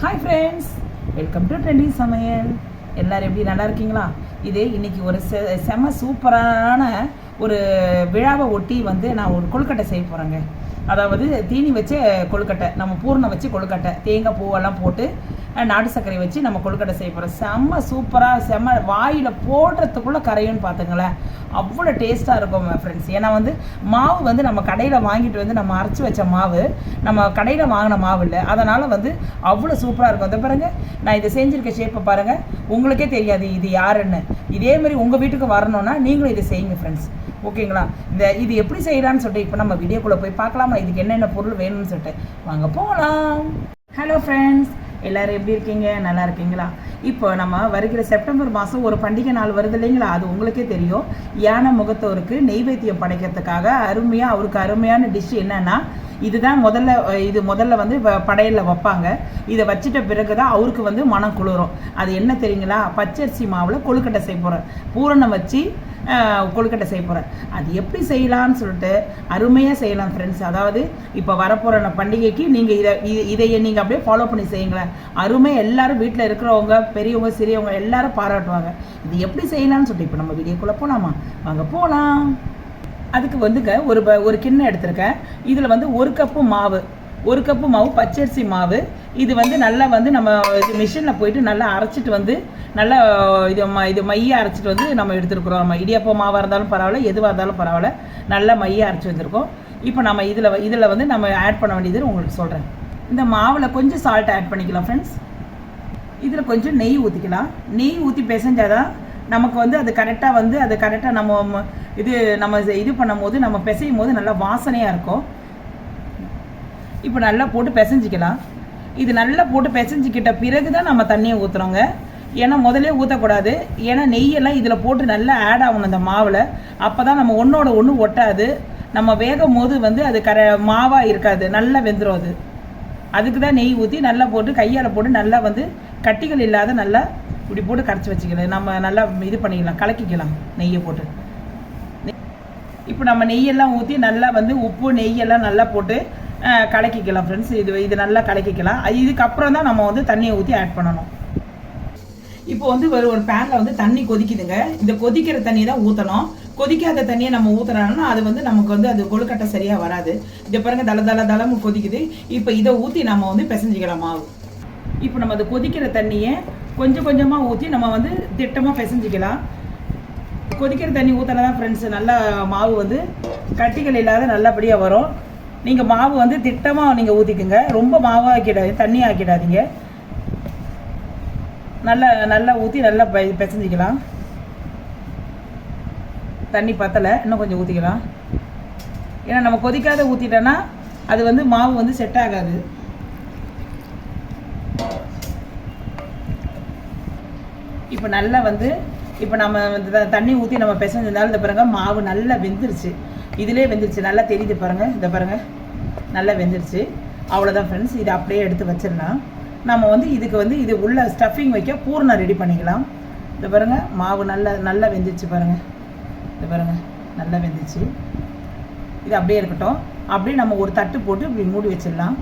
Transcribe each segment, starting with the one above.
Hi friends welcome to trending சமையல் எல்லோரும் எப்படி நல்லா இருக்கீங்களா? இது இன்னைக்கு ஒரு செ செம சூப்பரான ஒரு விழாவை ஒட்டி வந்து நான் ஒரு கொழுக்கட்டை செய்ய போகிறேங்க அதாவது தீனி வச்ச கொழுக்கட்டை நம்ம பூர்ணம் வச்சு கொழுக்கட்டை தேங்காய் பூவெல்லாம் போட்டு நாட்டு சர்க்கரை வச்சு நம்ம கொழுக்கட்டை செய்ய போகிறோம் செம்ம சூப்பராக செம்ம வாயில் போடுறதுக்குள்ளே கரையும்னு பார்த்துங்களேன். அவ்வளோ டேஸ்ட்டாக இருக்கும் ஃப்ரெண்ட்ஸ் ஏன்னா வந்து மாவு வந்து நம்ம கடையில் வாங்கிட்டு வந்து நம்ம அரைச்சி வச்ச மாவு நம்ம கடையில் வாங்கின மாவு இல்லை. அதனால் வந்து அவ்வளோ சூப்பராக இருக்கும். அதை பாருங்க நான் இதை செஞ்சுருக்க ஷேப்பை பாருங்கள் உங்களுக்கே தெரியாது இது யாருன்னு. இதே மாதிரி உங்கள் வீட்டுக்கு வரணும்னா நீங்களும் இதை செய்யுங்க ஃப்ரெண்ட்ஸ் ஓகேங்களா? இந்த இது எப்படி செய்யலாம்னு சொல்லிட்டு இப்போ நம்ம வீடியோக்குள்ளே போய் பார்க்கலாமா? இதுக்கு என்னென்ன பொருள் வேணும்னு சொல்லிட்டு. வாங்க போகலாம் ஹலோ ஃப்ரெண்ட்ஸ் எல்லாரும் எப்படி இருக்கீங்க? நல்லா இருக்கீங்களா? இப்போ நம்ம வருகிற செப்டம்பர் மாதம் ஒரு பண்டிகை நாள் வருது இல்லைங்களா? அது உங்களுக்கே தெரியும். யானை முகத்தோருக்கு நெய்வேத்தியம் படைக்கிறதுக்காக அருமையாக அவருக்கு அருமையான டிஷ் என்னன்னா இதுதான் முதல்ல இது முதல்ல வந்து வ- வைப்பாங்க. இதை வச்சிட்ட பிறகு தான் அவருக்கு வந்து மனம் குளிரும். அது என்ன தெரியுங்களா? பச்சரிசி மாவில் கொழுக்கட்டை செய்ய போகிறேன் பூரணம் வச்சு கொழுக்கட்டை செய்ய போகிறேன் அது எப்படி செய்யலாம்னு சொல்லிட்டு அருமையாக செய்யலாம் ஃப்ரெண்ட்ஸ் அதாவது இப்போ வரப்போகிற பண்டிகைக்கு நீங்கள் இதை இ- நீங்கள் அப்படியே ஃபாலோ பண்ணி செய்யுங்களேன். அருமை எல்லாரும் வீட்டில் இருக்கிறவங்க பெரியவங்க சிறியவங்க எல்லாரும் பாராட்டுவாங்க. இது எப்படி செய்யலாம்னு சொல்லிட்டு இப்போ நம்ம வீடியோக்குள்ளே போகலாமா வாங்க போகலாம் அதுக்கு வந்துங்க ஒரு ப- ஒரு கிண்ணம் எடுத்திருக்கேன். இதில் வந்து ஒரு கப்பு மாவு. ஒரு கப்பு மாவு பச்சரிசி மாவு. இது வந்து நல்லா வந்து நம்ம இது மிஷினில் போயிட்டு நல்லா அரைச்சிட்டு வந்து நல்லா இது ம இது மைய அரைச்சிட்டு வந்து நம்ம எடுத்துருக்குறோம். நம்ம இடியப்ப மாவாக இருந்தாலும் பரவாயில்ல எதுவாக இருந்தாலும் பரவாயில்ல. நல்லா மைய அரைச்சி வந்திருக்கோம். இப்போ நம்ம இதில் இதில் வந்து நம்ம ஆட் பண்ண வேண்டியது உங்களுக்கு சொல்கிறேன் இந்த மாவில் கொஞ்சம் சால்ட் ஆட் பண்ணிக்கலாம் ஃப்ரெண்ட்ஸ் இதில் கொஞ்சம் நெய் ஊற்றிக்கலாம் நெய் ஊற்றி பிசைஞ்சாதான் நமக்கு வந்து அது கரெக்டாக வந்து அது கரெக்டாக நம்ம ம- இது நம்ம இது- இது பண்ணும்போது நம்ம பிசையும் போது நல்லா வாசனையாக இருக்கும். இப்போ நல்லா போட்டு பிசைஞ்சிக்கலாம். இது நல்லா போட்டு பிசைஞ்சிக்கிட்ட பிறகு தான் நம்ம தண்ணியை ஊற்றுறோங்க ஏன்னா முதல்ல ஊற்றக்கூடாது ஏன்னா நெய்யெல்லாம் இதில் போட்டு நல்லா ஆட் ஆகணும் இந்த மாவில். அப்போ தான் நம்ம ஒன்றோட ஒன்று ஒட்டாது. நம்ம வேகும் போது வந்து அது கர மாவாக இருக்காது. நல்லா வெந்துடும் அது. அதுக்கு தான் நெய் ஊற்றி நல்லா போட்டு கையால் போட்டு நல்லா வந்து கட்டிகள் இல்லாத நல்லா இப்படி போட்டு கரைச்சி வச்சுக்கலாம் நம்ம நல்லா இது பண்ணிக்கலாம் கலக்கிக்கலாம். நெய்யை போட்டு. இப்போ நம்ம நெய்யெல்லாம் ஊற்றி நல்லா வந்து உப்பு நெய்யெல்லாம் நல்லா போட்டு கலக்கிக்கலாம் ஃப்ரெண்ட்ஸ் இது இது நல்லா கலக்கிக்கலாம். இதுக்கப்புறம் தான் நம்ம வந்து தண்ணியை ஊற்றி ஆட் பண்ணணும். இப்போ வந்து ஒரு ஒரு பேனில் வந்து தண்ணி கொதிக்குதுங்க. இந்த கொதிக்கிற தண்ணியை தான் ஊற்றணும் கொதிக்காத தண்ணியை நம்ம ஊற்றுறோம்னா அது வந்து நமக்கு வந்து அது கொழுக்கட்டை சரியாக வராது. இதை பாருங்க தள தள தளம் கொதிக்குது. இப்போ இதை ஊற்றி நம்ம வந்து பிசைஞ்சிக்கலாம் மாவு. இப்போ நம்ம அது கொதிக்கிற தண்ணியை கொஞ்சம் கொஞ்சமாக ஊற்றி நம்ம வந்து திட்டமாக பிசைஞ்சிக்கலாம். கொதிக்கிற தண்ணி ஊற்றினா தான் ஃப்ரெண்ட்ஸ் நல்லா மாவு வந்து கட்டிகள் இல்லாத நல்லபடியாக வரும். நீங்கள் மாவு வந்து திட்டமாக நீங்கள் ஊற்றிக்குங்க ரொம்ப மாவாக ஆக்கிடாது தண்ணி ஆக்கிடாதீங்க நல்லா நல்லா ஊற்றி நல்லா பிசைஞ்சிக்கலாம். தண்ணி பத்தலை இன்னும் கொஞ்சம் ஊற்றிக்கலாம் ஏன்னா நம்ம கொதிக்காத ஊற்றிட்டோன்னா அது வந்து மாவு வந்து செட் ஆகாது. இப்போ நல்லா வந்து இப்போ நம்ம வந்து த- தண்ணி ஊற்றி நம்ம பிசைஞ்சிருந்தாலும் இந்த பாருங்க மாவு நல்லா வெந்துருச்சு. இதிலே வெந்துருச்சு. நல்லா தெரியுது பாருங்க. இந்த பாருங்கள் நல்லா வெந்துருச்சு. அவ்வளோதான் ஃப்ரெண்ட்ஸ் இதை அப்படியே எடுத்து வச்சிடலாம். நம்ம வந்து இதுக்கு வந்து இது உள்ள ஸ்டஃபிங் வைக்க பூர்ணம் ரெடி பண்ணிக்கலாம். இந்த பாருங்கள் மாவு நல்லா நல்லா வெந்துருச்சு பாருங்கள் இந்த பாருங்கள் நல்லா வெந்துச்சு இது அப்படியே இருக்கட்டும். அப்படியே நம்ம ஒரு தட்டு போட்டு இப்படி மூடி வச்சிடலாம்.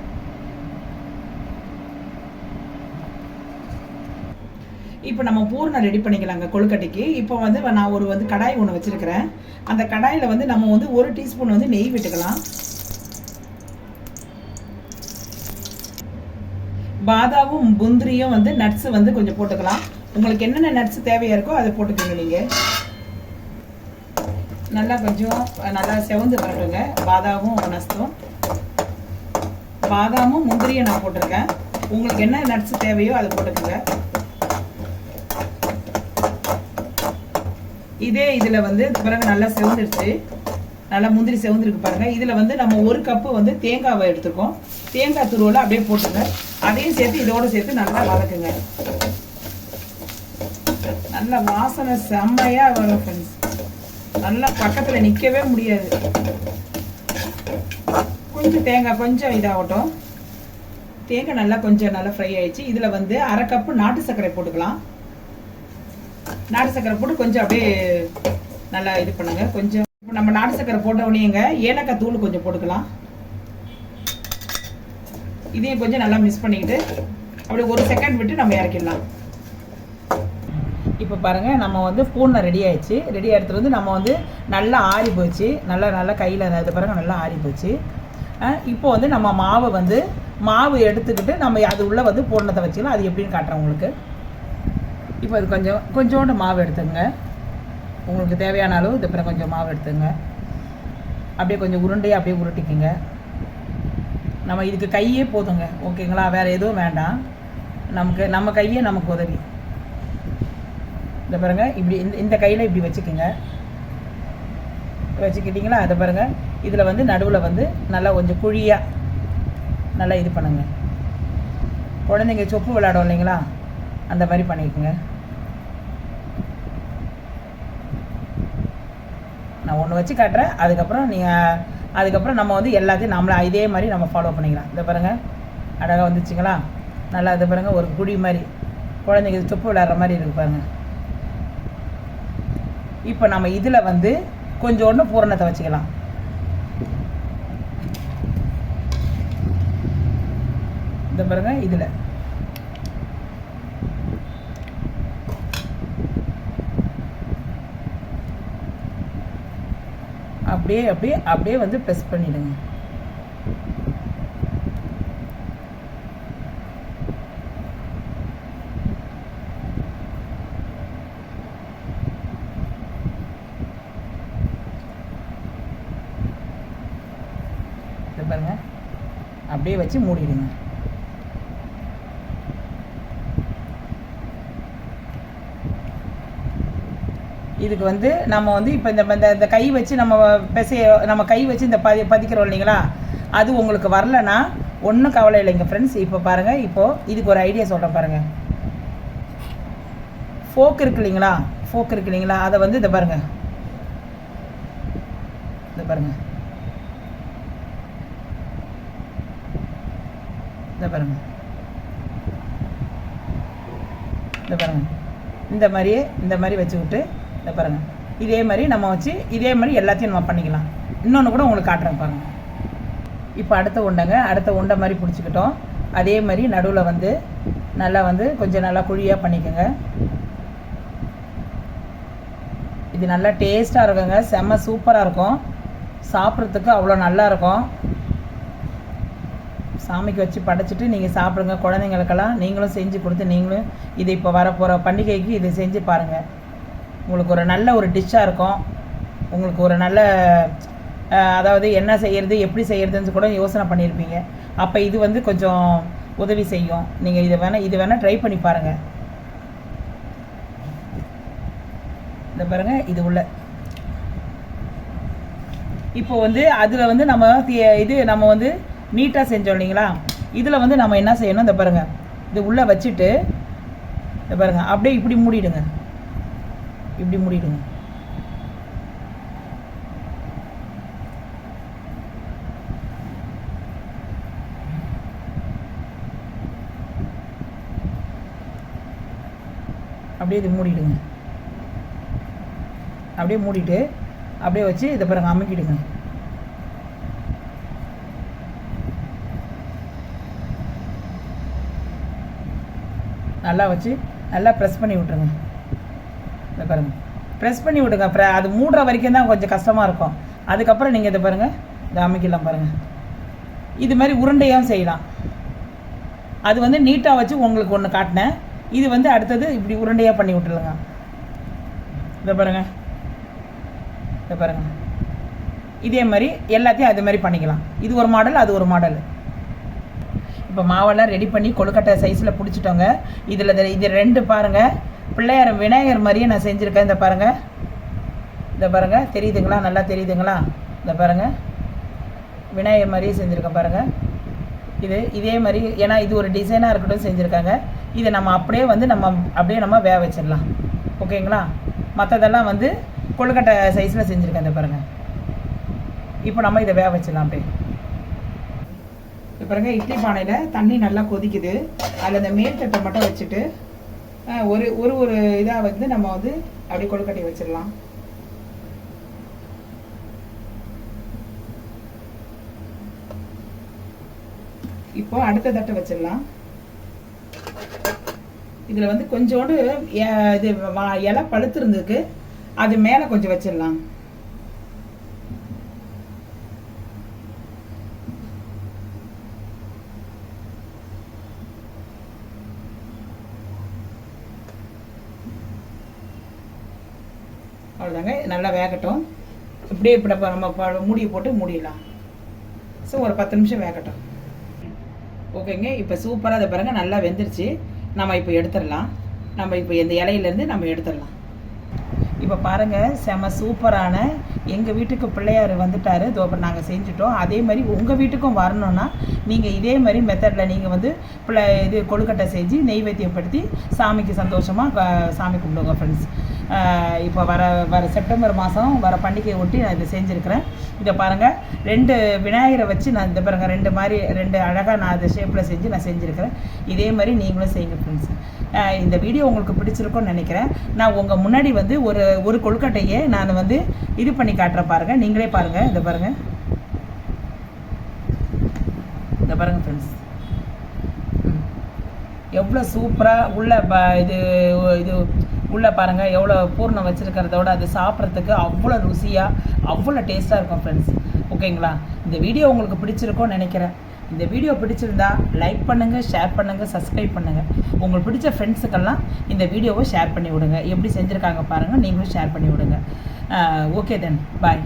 இப்போ நம்ம பூர்ணம் ரெடி பண்ணிக்கலாங்க கொழுக்கட்டைக்கு. இப்போ வந்து நான் ஒரு வந்து கடாய் ஒன்று வச்சுருக்கிறேன். அந்த கடாயில் வந்து நம்ம வந்து ஒரு டீஸ்பூன் வந்து நெய் விட்டுக்கலாம். பாதாவும் முந்திரியும் வந்து நட்ஸு வந்து கொஞ்சம் போட்டுக்கலாம். உங்களுக்கு என்னென்ன நட்ஸ் தேவையாக இருக்கோ அதை போட்டுக்கோங்க நீங்கள் நல்லா கொஞ்சம் நல்லா செவந்து வரட்டுங்க. பாதாமும் நஸ்தும் பாதாமும் முந்திரியும் நான் போட்டிருக்கேன். உங்களுக்கு என்ன நட்ஸ் தேவையோ அதை போட்டுக்கோங்க. இதே இதில் வந்து பிறகு நல்லா செவந்துருச்சு. நல்லா முந்திரி செவந்துருக்கு பாருங்கள் இதில் வந்து நம்ம ஒரு கப்பு வந்து தேங்காவை எடுத்துக்கோம் தேங்காய் துருவலை அப்படியே போட்டுங்க அதையும் சேர்த்து இதோட சேர்த்து நல்லா வதக்குங்க. நல்ல வாசனை செம்மையாக வரும் ஃப்ரெண்ட்ஸ் நல்லா பக்கத்தில் நிற்கவே முடியாது. கொஞ்சம் தேங்காய் கொஞ்சம் இதாகட்டும். தேங்காய் நல்லா கொஞ்சம் நல்லா ஃப்ரை ஆயிடுச்சு. இதில் வந்து அரை கப்பு நாட்டு சர்க்கரை போட்டுக்கலாம். நாட்டு சக்கரை போட்டு கொஞ்சம் அப்படியே நல்லா இது பண்ணுங்க. கொஞ்சம் இப்போ நம்ம நாட்டு சக்கரை போட்ட உடனேங்க ஏலக்காய் தூள் கொஞ்சம் போட்டுக்கலாம். இதையும் கொஞ்சம் நல்லா மிக்ஸ் பண்ணிக்கிட்டு அப்படி ஒரு செகண்ட் விட்டு நம்ம இறக்கிடலாம். இப்போ பாருங்கள் நம்ம வந்து பூனை ரெடி ஆயிடுச்சு. ரெடி எடுத்துகிட்டு வந்து நம்ம வந்து நல்லா ஆறி போச்சு. நல்லா நல்லா கையில் அது பாருங்கள் நல்லா ஆறி போச்சு. இப்போ வந்து நம்ம மாவை வந்து மாவு எடுத்துக்கிட்டு நம்ம அது உள்ளே வந்து பூர்ணத்தை வச்சுக்கலாம். அது எப்படின்னு காட்டுறேன் உங்களுக்கு. இப்போ அது கொஞ்சம் கொஞ்சோண்டு மாவு எடுத்துங்க. உங்களுக்கு தேவையான அளவு இது பிறகு கொஞ்சம் மாவு எடுத்துங்க. அப்படியே கொஞ்சம் உருண்டையாக அப்படியே உருட்டிக்குங்க. நம்ம இதுக்கு கையே போதுங்க. ஓகேங்களா? வேறு எதுவும் வேண்டாம். நமக்கு நம்ம கையே நமக்கு உதவி. இந்த பாருங்க இப்படி இந்த இந்த கையில் இப்படி வச்சுக்கோங்க. வச்சுக்கிட்டிங்களா? அதை பாருங்க. இதில் வந்து நடுவில் வந்து நல்லா கொஞ்சம் குழியாக நல்லா இது பண்ணுங்க. குழந்தைங்க சொப்பு விளையாடும் இல்லைங்களா? அந்த மாதிரி பண்ணிக்கோங்க. நான் ஒன்று வச்சு காட்டுறேன். அதுக்கப்புறம் நீங்கள் அதுக்கப்புறம் நம்ம வந்து எல்லாத்தையும் நம்மளை இதே மாதிரி நம்ம ஃபாலோ பண்ணிக்கலாம். இதை பாருங்கள் அழகாக வந்துச்சுங்களா? நல்லா இதை பாருங்கள் ஒரு குழி மாதிரி. குழந்தைங்க சொப்பு விளையாடுற மாதிரி இருக்கு பாருங்கள் இப்போ நம்ம இதில் வந்து கொஞ்சோண்டு பூரணத்தை வச்சுக்கலாம். இந்த பாருங்கள் இதில். அப்படியே அப்படியே அப்படியே வந்து ப்ரெஸ் பண்ணிடுங்க. பாருங்க. அப்படியே வச்சு மூடிடுங்க. இதுக்கு வந்து நம்ம வந்து இப்போ இந்த இந்த இந்த கை வச்சு நம்ம பெசைய நம்ம கை வச்சு இந்த பதி பதிக்கிறோம் இல்லைங்களா? அது உங்களுக்கு வரலன்னா ஒன்றும் கவலை இல்லைங்க ஃப்ரெண்ட்ஸ் இப்போ பாருங்கள் இப்போது இதுக்கு ஒரு ஐடியா சொல்கிறேன் பாருங்கள் ஃபோக் இருக்கு இல்லைங்களா? ஃபோக் இருக்கு இல்லைங்களா? அதை வந்து இதை பாருங்கள் இதை பாருங்கள் இதை பாருங்கள் இந்த பாருங்க. இந்த மாதிரியே இந்த மாதிரி வச்சுக்கிட்டு இந்த பாருங்க. இதே மாதிரி நம்ம வச்சு இதே மாதிரி எல்லாத்தையும் நம்ம பண்ணிக்கலாம். இன்னொன்று கூட உங்களுக்கு காட்டுறேன் பாருங்க. இப்போ அடுத்த உண்டைங்க. அடுத்த உண்டை மாதிரி பிடிச்சிக்கிட்டோம். அதே மாதிரி நடுவில் வந்து நல்லா வந்து கொஞ்சம் நல்லா குழியாக பண்ணிக்கோங்க. இது நல்லா டேஸ்ட்டாக இருக்குங்க. செம்ம சூப்பராக இருக்கும். சாப்பிட்றதுக்கு அவ்வளோ நல்லா இருக்கும். சாமிக்கு வச்சு படைச்சிட்டு நீங்கள் சாப்பிடுங்க. குழந்தைங்களுக்கெல்லாம் நீங்களும் செஞ்சு கொடுத்து நீங்களும் இது இப்போ வரப்போகிற பண்டிகைக்கு இதை செஞ்சு பாருங்கள் உங்களுக்கு ஒரு நல்ல ஒரு டிஷ்ஷாக இருக்கும். உங்களுக்கு ஒரு நல்ல அதாவது என்ன செய்கிறது எப்படி செய்கிறதுன்னு கூட யோசனை பண்ணியிருப்பீங்க அப்போ இது வந்து கொஞ்சம் உதவி செய்யும். நீங்கள் இதை வேணால் இது வேணால் ட்ரை பண்ணி பாருங்கள் இந்த பாருங்கள் இது உள்ள. இப்போ வந்து அதில் வந்து நம்ம இது நம்ம வந்து நீட்டாக செஞ்சோம் இல்லைங்களா? இதில் வந்து நம்ம என்ன செய்யணும் இந்த பாருங்கள் இது உள்ளே வச்சுட்டு இந்த பாருங்கள் அப்படியே இப்படி மூடிடுங்க. இப்படி மூடிடுங்க. அப்படியே இது மூடிடுங்க. அப்படியே மூடிட்டு அப்படியே வச்சு இதை பிறகு அமுக்கிடுங்க. நல்லா வச்சு நல்லா ப்ரெஸ் பண்ணி விட்ருங்க இதை பாருங்க. ப்ரெஸ் பண்ணி விடுங்க. அப்புறம் அது மூடுற வரைக்கும் தான் கொஞ்சம் கஷ்டமாக இருக்கும். அதுக்கப்புறம் நீங்கள் இதை பாருங்கள் இதை அமைக்கலாம் பாருங்கள் இது மாதிரி உருண்டையாகவும் செய்யலாம். அது வந்து நீட்டாக வச்சு உங்களுக்கு ஒன்று காட்டினேன். இது வந்து அடுத்தது இப்படி உருண்டையாக பண்ணி விட்டுருங்க. இதை பாருங்க. இதை பாருங்க. இதே மாதிரி எல்லாத்தையும் அது மாதிரி பண்ணிக்கலாம். இது ஒரு மாடல் அது ஒரு மாடல் இப்போ மாவெல்லாம் ரெடி பண்ணி கொழுக்கட்டை சைஸில் பிடிச்சிட்டோங்க. இதில் இது ரெண்டு பாருங்கள் பிள்ளையார் விநாயகர் மாதிரியே நான் செஞ்சுருக்கேன். இந்த பாருங்கள் இந்த பாருங்கள் தெரியுதுங்களா? நல்லா தெரியுதுங்களா? இந்த பாருங்கள் விநாயகர் மாதிரியே செஞ்சுருக்கேன் பாருங்கள் இது இதே மாதிரி ஏன்னா இது ஒரு டிசைனாக இருக்கட்டும் செஞ்சுருக்காங்க. இதை நம்ம அப்படியே வந்து நம்ம அப்படியே நம்ம வேக வச்சிடலாம். ஓகேங்களா? மற்றதெல்லாம் வந்து கொழுக்கட்டை சைஸில் செஞ்சுருக்கேன். இந்த பாருங்கள் இப்போ நம்ம இதை வேக வச்சிடலாம் அப்படியே. இப்போ பாருங்க இட்லி பானையில் தண்ணி நல்லா கொதிக்குது. அதில் இந்த மேல் தட்டை மட்டும் வச்சுட்டு ஒரு ஒரு ஒரு இதாக வந்து நம்ம வந்து அப்படியே கொழுக்கட்டி வச்சிடலாம். இப்போ அடுத்த தட்டை வச்சிடலாம். இதில் வந்து கொஞ்சோண்டு எ- இது இலை பழுத்து இருந்திருக்கு அது மேலே கொஞ்சம் வச்சிடலாம். அவ்வளோதாங்க நல்லா வேகட்டும். இப்படியே இப்படி நம்ம மூடியை போட்டு மூடிடலாம். ஸோ ஒரு பத்து நிமிஷம் வேகட்டும். ஓகேங்க. இப்போ சூப்பராக அதை பாருங்க. நல்லா வெந்துருச்சு. நம்ம இப்போ எடுத்துடலாம். நம்ம இப்போ இந்த இலையிலேருந்து நம்ம எடுத்துடலாம். இப்போ பாருங்க. செம சூப்பரான எங்கள் வீட்டுக்கு பிள்ளையார் வந்துட்டார். இதோ நாங்கள் செஞ்சுட்டோம். அதே மாதிரி உங்கள் வீட்டுக்கும் வரணும்னா நீங்கள் இதே மாதிரி மெத்தடில் நீங்கள் வந்து பிள்ளை இது கொழுக்கட்டை செஞ்சு நெய்வேத்தியப்படுத்தி சாமிக்கு சந்தோஷமாக சாமி கும்பிடுங்க ஃப்ரெண்ட்ஸ் இப்போ வர வர செப்டம்பர் மாதம் வர பண்டிகையை ஒட்டி நான் இதை செஞ்சுருக்கிறேன். இதை பாருங்கள் ரெண்டு விநாயகரை வச்சு நான் இந்த பாருங்கள் ரெண்டு மாதிரி ரெண்டு அழகாக நான் அதை ஷேப்பில் செஞ்சு நான் செஞ்சுருக்கிறேன். இதே மாதிரி நீங்களும் செய்யுங்க ஃப்ரெண்ட்ஸ் இந்த வீடியோ உங்களுக்கு பிடிச்சிருக்கும்னு நினைக்கிறேன். நான் உங்கள் முன்னாடி வந்து ஒரு ஒரு கொழுக்கட்டையே நான் வந்து இது பண்ணி காட்டுறேன் பாருங்கள் நீங்களே பாருங்கள் இதை பாருங்கள் இதை பாருங்கள் ஃப்ரெண்ட்ஸ் எவ்வளோ சூப்பராக உள்ள ப இது இது உள்ளே பாருங்கள் எவ்வளோ பூர்ணம் வச்சுருக்கிறதோட அது சாப்பிட்றதுக்கு அவ்வளோ ருசியாக அவ்வளோ டேஸ்ட்டாக இருக்கும் ஃப்ரெண்ட்ஸ் ஓகேங்களா? இந்த வீடியோ உங்களுக்கு பிடிச்சிருக்கும்னு நினைக்கிறேன். இந்த வீடியோ பிடிச்சிருந்தா லைக் பண்ணுங்கள் ஷேர் பண்ணுங்கள் சப்ஸ்கிரைப் பண்ணுங்கள் உங்களுக்கு பிடிச்ச ஃப்ரெண்ட்ஸுக்கெல்லாம் இந்த வீடியோவை ஷேர் பண்ணி விடுங்க. எப்படி செஞ்சுருக்காங்க பாருங்கள் நீங்களும் ஷேர் பண்ணி விடுங்க. ஓகே தென் பாய்